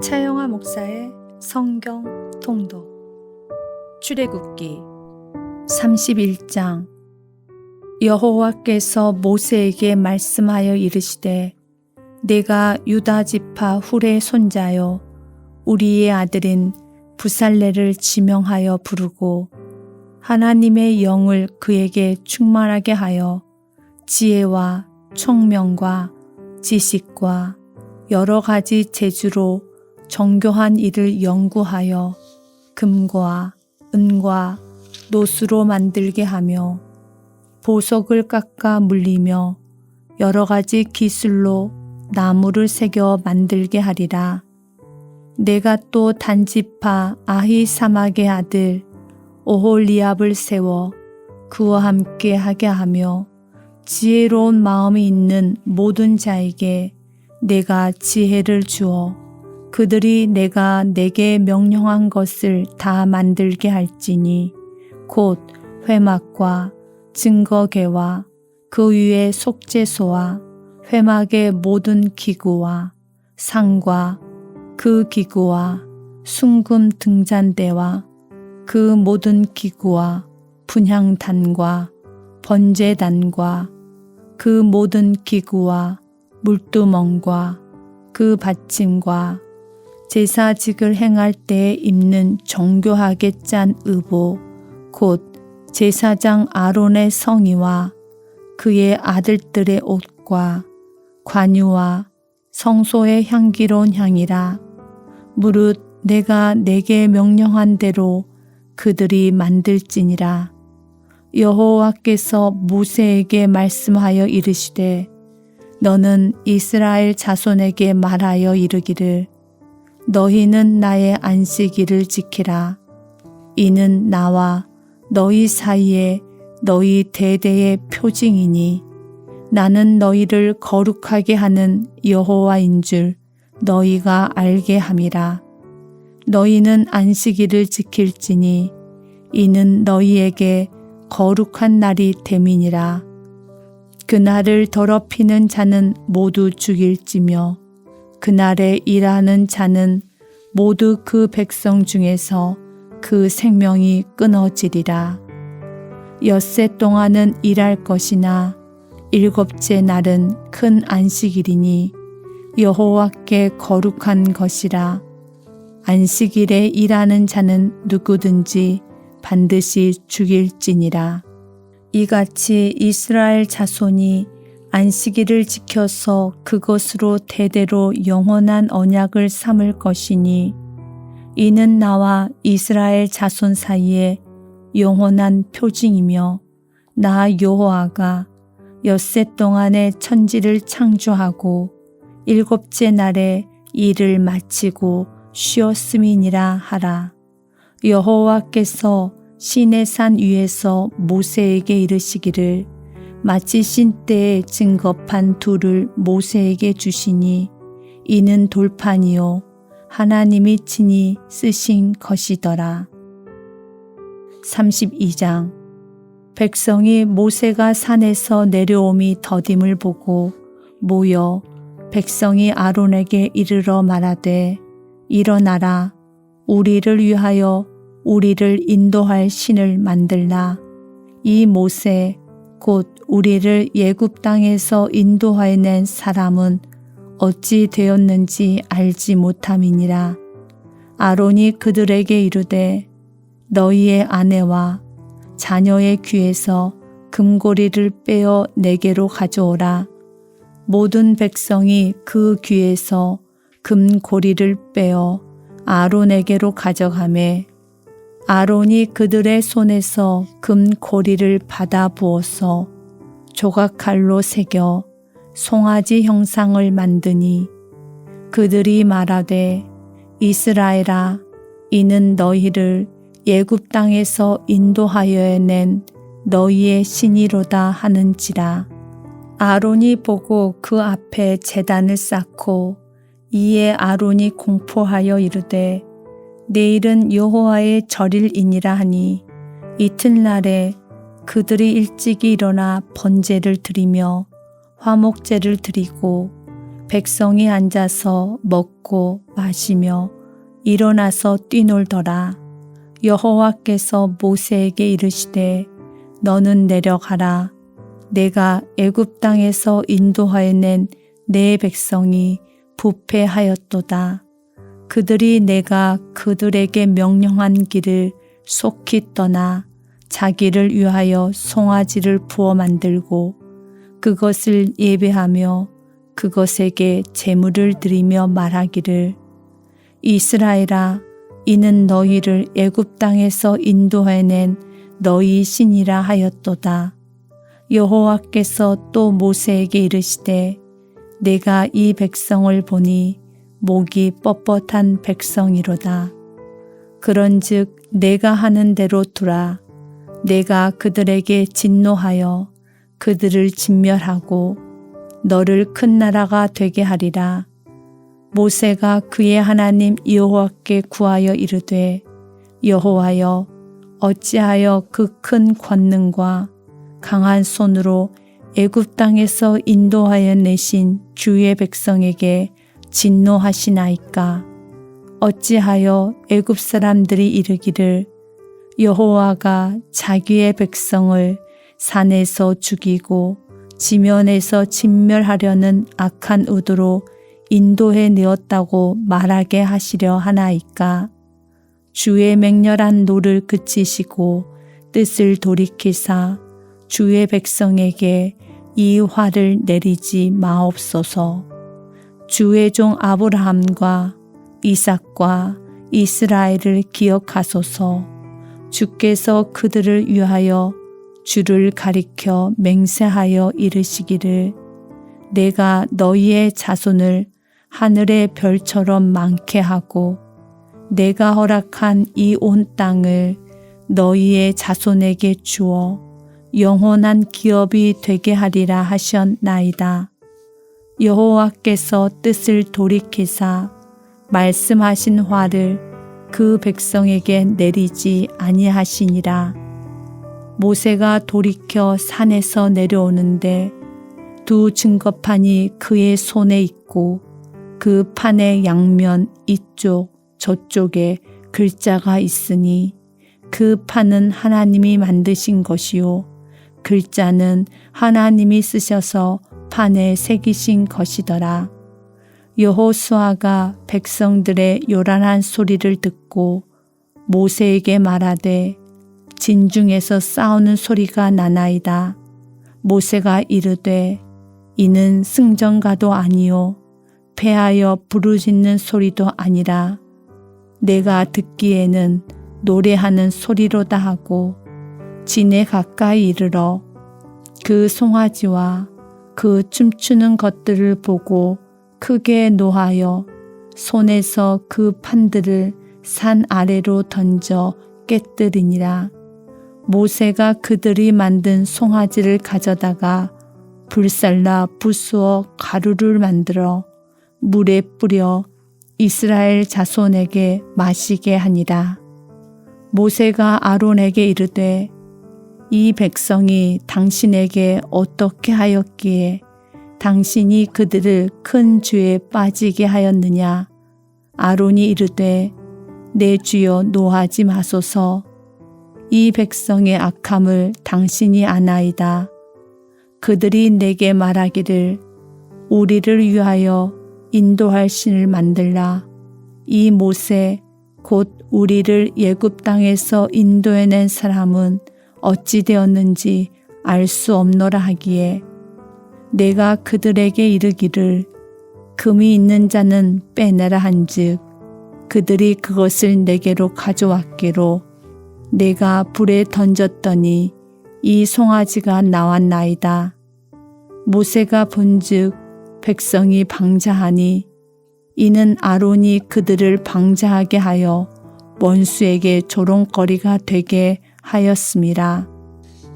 차영화 목사의 성경 통독. 출애굽기 31장. 여호와께서 모세에게 말씀하여 이르시되 내가 유다 지파 훌의 손자요 우리의 아들인 부살레를 지명하여 부르고 하나님의 영을 그에게 충만하게 하여 지혜와 총명과 지식과 여러 가지 재주로 정교한 일을 연구하여 금과 은과 노수로 만들게 하며 보석을 깎아 물리며 여러 가지 기술로 나무를 새겨 만들게 하리라. 내가 또 단지파 아히 사막의 아들 오홀리압을 세워 그와 함께 하게 하며 지혜로운 마음이 있는 모든 자에게 내가 지혜를 주어 그들이 내가 내게 명령한 것을 다 만들게 할지니 곧 회막과 증거계와 그 위에 속죄소와 회막의 모든 기구와 상과 그 기구와 순금 등잔대와 그 모든 기구와 분향단과 번제단과 그 모든 기구와 물두멍과 그 받침과 제사직을 행할 때 입는 정교하게 짠 의복 곧 제사장 아론의 성의와 그의 아들들의 옷과 관유와 성소의 향기로운 향이라. 무릇 내가 내게 명령한 대로 그들이 만들지니라. 여호와께서 모세에게 말씀하여 이르시되 너는 이스라엘 자손에게 말하여 이르기를 너희는 나의 안식일을 지키라. 이는 나와 너희 사이에 너희 대대의 표징이니 나는 너희를 거룩하게 하는 여호와인 줄 너희가 알게 함이라. 너희는 안식일을 지킬지니 이는 너희에게 거룩한 날이 됨이니라. 그날을 더럽히는 자는 모두 죽일지며 그날에 일하는 자는 모두 그 백성 중에서 그 생명이 끊어지리라. 엿새 동안은 일할 것이나 일곱째 날은 큰 안식일이니 여호와께 거룩한 것이라. 안식일에 일하는 자는 누구든지 반드시 죽일지니라. 이같이 이스라엘 자손이 안식일을 지켜서 그것으로 대대로 영원한 언약을 삼을 것이니 이는 나와 이스라엘 자손 사이에 영원한 표징이며 나 여호와가 엿새 동안에 천지를 창조하고 일곱째 날에 일을 마치고 쉬었음이니라 하라. 여호와께서 시내 산 위에서 모세에게 이르시기를 마치 신 때에 증거판 둘을 모세에게 주시니 이는 돌판이요. 하나님이 친히 쓰신 것이더라. 32장. 백성이 모세가 산에서 내려옴이 더딤을 보고 모여 백성이 아론에게 이르러 말하되 일어나라. 우리를 위하여 우리를 인도할 신을 만들라. 이 모세 곧 우리를 예굽 땅에서 인도하여낸 사람은 어찌 되었는지 알지 못함이니라. 아론이 그들에게 이르되 너희의 아내와 자녀의 귀에서 금고리를 빼어 내게로 가져오라. 모든 백성이 그 귀에서 금고리를 빼어 아론에게로 가져가매 아론이 그들의 손에서 금고리를 받아 부어서 조각칼로 새겨 송아지 형상을 만드니 그들이 말하되 이스라엘아 이는 너희를 예굽 땅에서 인도하여 낸 너희의 신이로다 하는지라. 아론이 보고 그 앞에 재단을 쌓고 이에 아론이 공포하여 이르되 내일은 여호와의 절일이니라 하니 이튿날에 그들이 일찍이 일어나 번제를 드리며 화목제를 드리고 백성이 앉아서 먹고 마시며 일어나서 뛰놀더라. 여호와께서 모세에게 이르시되 너는 내려가라. 내가 애굽 땅에서 인도하여 낸 내 백성이 부패하였도다. 그들이 내가 그들에게 명령한 길을 속히 떠나 자기를 위하여 송아지를 부어 만들고 그것을 예배하며 그것에게 제물을 드리며 말하기를 이스라엘아 이는 너희를 애굽 땅에서 인도해낸 너희 신이라 하였도다. 여호와께서 또 모세에게 이르시되 내가 이 백성을 보니 목이 뻣뻣한 백성이로다. 그런즉 내가 하는 대로 두라. 내가 그들에게 진노하여 그들을 진멸하고 너를 큰 나라가 되게 하리라. 모세가 그의 하나님 여호와께 구하여 이르되 여호와여 어찌하여 그 큰 권능과 강한 손으로 애굽 땅에서 인도하여 내신 주의 백성에게 진노하시나이까 어찌하여 애굽 사람들이 이르기를 여호와가 자기의 백성을 산에서 죽이고 지면에서 진멸하려는 악한 의도로 인도해 내었다고 말하게 하시려 하나이까 주의 맹렬한 노를 그치시고 뜻을 돌이키사 주의 백성에게 이 화를 내리지 마옵소서. 주의 종 아브라함과 이삭과 이스라엘을 기억하소서. 주께서 그들을 위하여 주를 가리켜 맹세하여 이르시기를 내가 너희의 자손을 하늘의 별처럼 많게 하고 내가 허락한 이 온 땅을 너희의 자손에게 주어 영원한 기업이 되게 하리라 하셨나이다. 여호와께서 뜻을 돌이키사 말씀하신 화를 그 백성에게 내리지 아니하시니라. 모세가 돌이켜 산에서 내려오는데 두 증거판이 그의 손에 있고 그 판의 양면 이쪽 저쪽에 글자가 있으니 그 판은 하나님이 만드신 것이요 글자는 하나님이 쓰셔서 판에 새기신 것이더라. 여호수아가 백성들의 요란한 소리를 듣고 모세에게 말하되 진중에서 싸우는 소리가 나나이다. 모세가 이르되 이는 승전가도 아니요 패하여 부르짖는 소리도 아니라 내가 듣기에는 노래하는 소리로다 하고 진에 가까이 이르러 그 송아지와 그 춤추는 것들을 보고 크게 노하여 손에서 그 판들을 산 아래로 던져 깨뜨리니라. 모세가 그들이 만든 송아지를 가져다가 불살라 부수어 가루를 만들어 물에 뿌려 이스라엘 자손에게 마시게 하니라. 모세가 아론에게 이르되 이 백성이 당신에게 어떻게 하였기에 당신이 그들을 큰 죄에 빠지게 하였느냐? 아론이 이르되 내 주여 노하지 마소서. 이 백성의 악함을 당신이 아나이다. 그들이 내게 말하기를 우리를 위하여 인도할 신을 만들라. 이 모세 곧 우리를 예굽 땅에서 인도해낸 사람은 어찌 되었는지 알 수 없노라 하기에 내가 그들에게 이르기를 금이 있는 자는 빼내라 한즉 그들이 그것을 내게로 가져왔기로 내가 불에 던졌더니 이 송아지가 나왔나이다. 모세가 본즉 백성이 방자하니 이는 아론이 그들을 방자하게 하여 원수에게 조롱거리가 되게 하였습니다.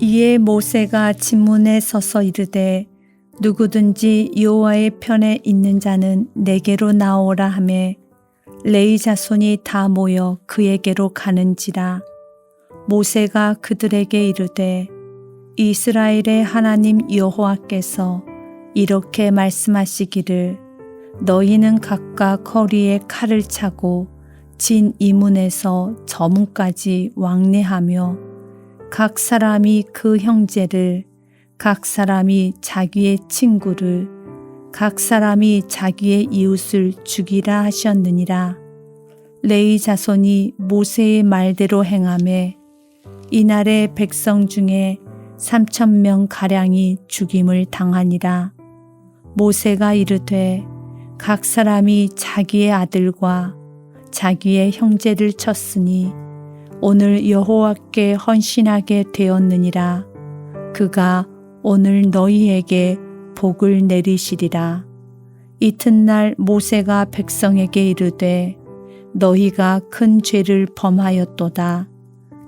이에 모세가 진문에 서서 이르되 누구든지 여호와의 편에 있는 자는 내게로 나오라 하매 레이 자손이 다 모여 그에게로 가는지라. 모세가 그들에게 이르되 이스라엘의 하나님 여호와께서 이렇게 말씀하시기를 너희는 각각 허리에 칼을 차고 진 이문에서 저문까지 왕래하며 각 사람이 그 형제를 각 사람이 자기의 친구를 각 사람이 자기의 이웃을 죽이라 하셨느니라. 레이 자손이 모세의 말대로 행함에 이날에 백성 중에 삼천 명 가량이 죽임을 당하니라. 모세가 이르되 각 사람이 자기의 아들과 자기의 형제를 쳤으니 오늘 여호와께 헌신하게 되었느니라. 그가 오늘 너희에게 복을 내리시리라. 이튿날 모세가 백성에게 이르되 너희가 큰 죄를 범하였도다.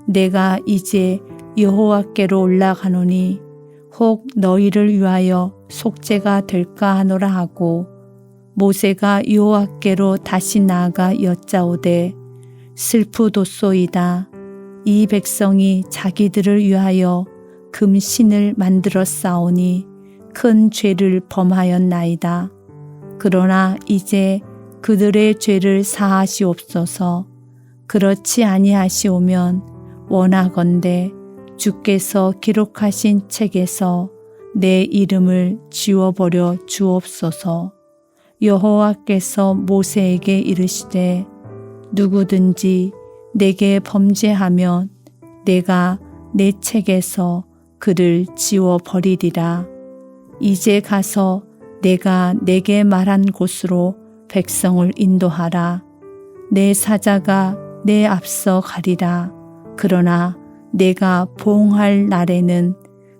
내가 이제 여호와께로 올라가노니 혹 너희를 위하여 속죄가 될까 하노라 하고 모세가 여호와께로 다시 나아가 여짜오되 슬프도소이다. 이 백성이 자기들을 위하여 금신을 만들어 싸우니 큰 죄를 범하였나이다. 그러나 이제 그들의 죄를 사하시옵소서. 그렇지 아니하시오면 원하건대 주께서 기록하신 책에서 내 이름을 지워버려 주옵소서. 여호와께서 모세에게 이르시되 누구든지 내게 범죄하면 내가 내 책에서 그를 지워 버리리라. 이제 가서 내가 내게 말한 곳으로 백성을 인도하라. 내 사자가 내 앞서 가리라. 그러나 내가 보응할 날에는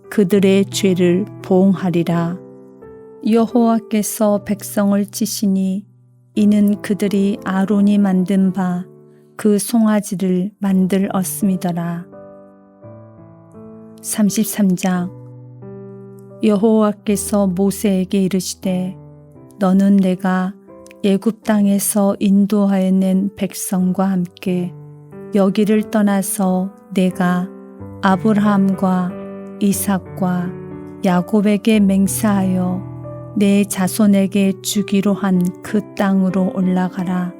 그들의 죄를 보응하리라. 여호와께서 백성을 치시니 이는 그들이 아론이 만든 바 그 송아지를 만들었음이더라. 33장 여호와께서 모세에게 이르시되 너는 내가 애굽 땅에서 인도하여 낸 백성과 함께 여기를 떠나서 내가 아브라함과 이삭과 야곱에게 맹세하여 내 자손에게 주기로 한 그 땅으로 올라가라.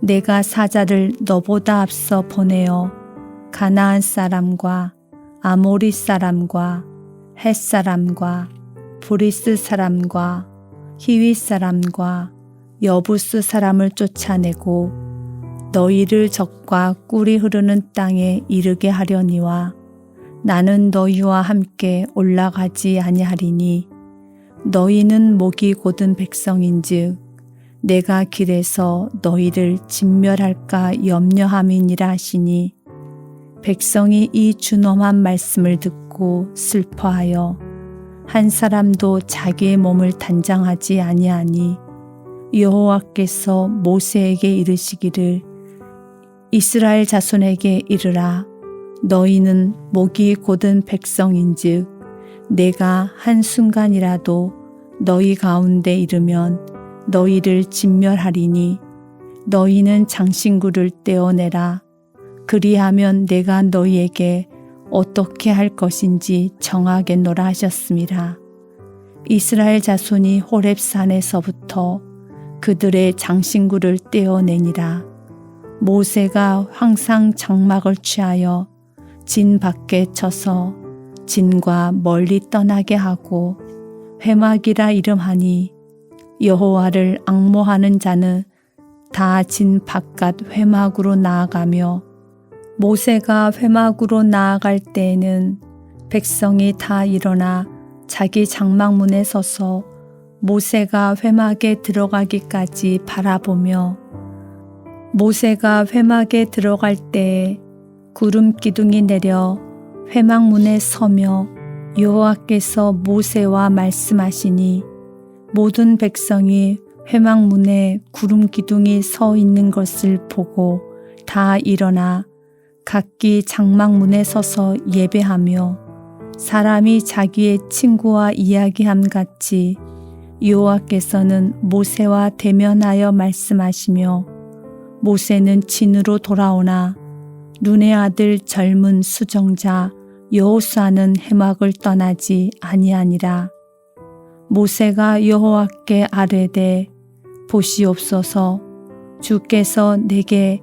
내가 사자를 너보다 앞서 보내어 가나안 사람과 아모리 사람과 헷 사람과 브리스 사람과 히위 사람과 여부스 사람을 쫓아내고 너희를 적과 꿀이 흐르는 땅에 이르게 하려니와 나는 너희와 함께 올라가지 아니하리니 너희는 목이 곧은 백성인즉 내가 길에서 너희를 진멸할까 염려함이니라 하시니 백성이 이 준엄한 말씀을 듣고 슬퍼하여 한 사람도 자기의 몸을 단장하지 아니하니 여호와께서 모세에게 이르시기를 이스라엘 자손에게 이르라 너희는 목이 곧은 백성인즉 내가 한 순간이라도 너희 가운데 이르면 너희를 진멸하리니 너희는 장신구를 떼어내라 그리하면 내가 너희에게 어떻게 할 것인지 정하겠노라 하셨습니다. 이스라엘 자손이 호렙산에서부터 그들의 장신구를 떼어내니라. 모세가 항상 장막을 취하여 진 밖에 쳐서 진과 멀리 떠나게 하고 회막이라 이름하니 여호와를 악모하는 자는 다 진 바깥 회막으로 나아가며 모세가 회막으로 나아갈 때에는 백성이 다 일어나 자기 장막문에 서서 모세가 회막에 들어가기까지 바라보며 모세가 회막에 들어갈 때에 구름 기둥이 내려 회막문에 서며 여호와께서 모세와 말씀하시니 모든 백성이 회막문에 구름 기둥이 서 있는 것을 보고 다 일어나 각기 장막문에 서서 예배하며 사람이 자기의 친구와 이야기함 같이 여호와께서는 모세와 대면하여 말씀하시며 모세는 진으로 돌아오나 눈의 아들 젊은 수정자 여호수아는 해막을 떠나지 아니하니라. 모세가 여호와께 아뢰되 보시옵소서. 주께서 내게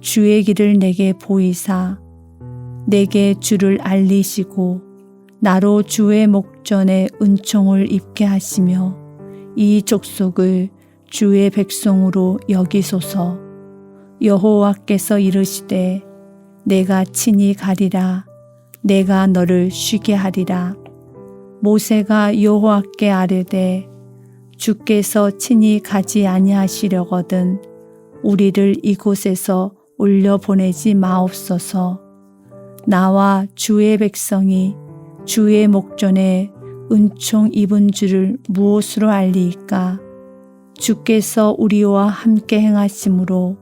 주의 길을 내게 보이사 내게 주를 알리시고 나로 주의 목전에 은총을 입게 하시며 이 족속을 주의 백성으로 여기소서. 여호와께서 이르시되 내가 친히 가리라. 내가 너를 쉬게 하리라. 모세가 여호와께 아뢰되 주께서 친히 가지 아니하시려거든 우리를 이곳에서 올려 보내지 마옵소서. 나와 주의 백성이 주의 목전에 은총 입은 줄을 무엇으로 알리이까? 주께서 우리와 함께 행하심으로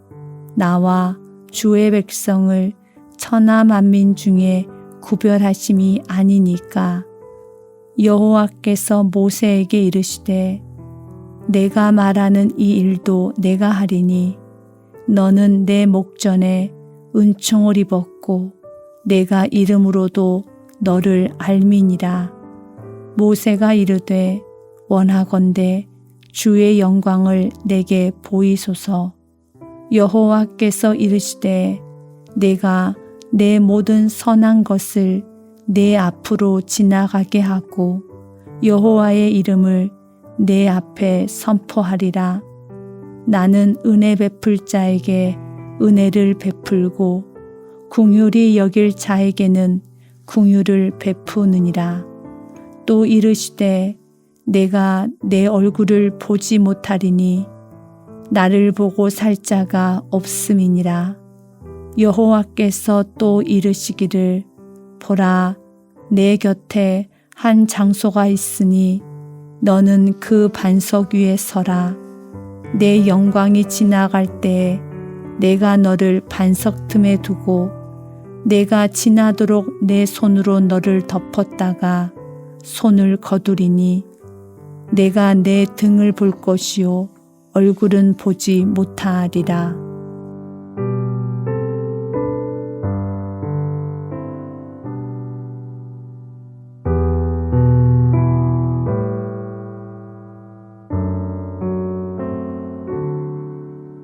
나와 주의 백성을 천하 만민 중에 구별하심이 아니니까. 여호와께서 모세에게 이르시되 내가 말하는 이 일도 내가 하리니 너는 내 목전에 은총을 입었고 내가 이름으로도 너를 알미니라 모세가 이르되 원하건대 주의 영광을 내게 보이소서 여호와께서 이르시되 내가 내 모든 선한 것을 내 앞으로 지나가게 하고 여호와의 이름을 내 앞에 선포하리라. 나는 은혜 베풀 자에게 은혜를 베풀고 궁휼히 여길 자에게는 궁휼을 베푸느니라. 또 이르시되 내가 내 얼굴을 보지 못하리니 나를 보고 살 자가 없음이니라. 여호와께서 또 이르시기를 보라 내 곁에 한 장소가 있으니 너는 그 반석 위에 서라 내 영광이 지나갈 때에 내가 너를 반석 틈에 두고 내가 지나도록 내 손으로 너를 덮었다가 손을 거두리니 내가 내 등을 볼 것이요 얼굴은 보지 못하리라.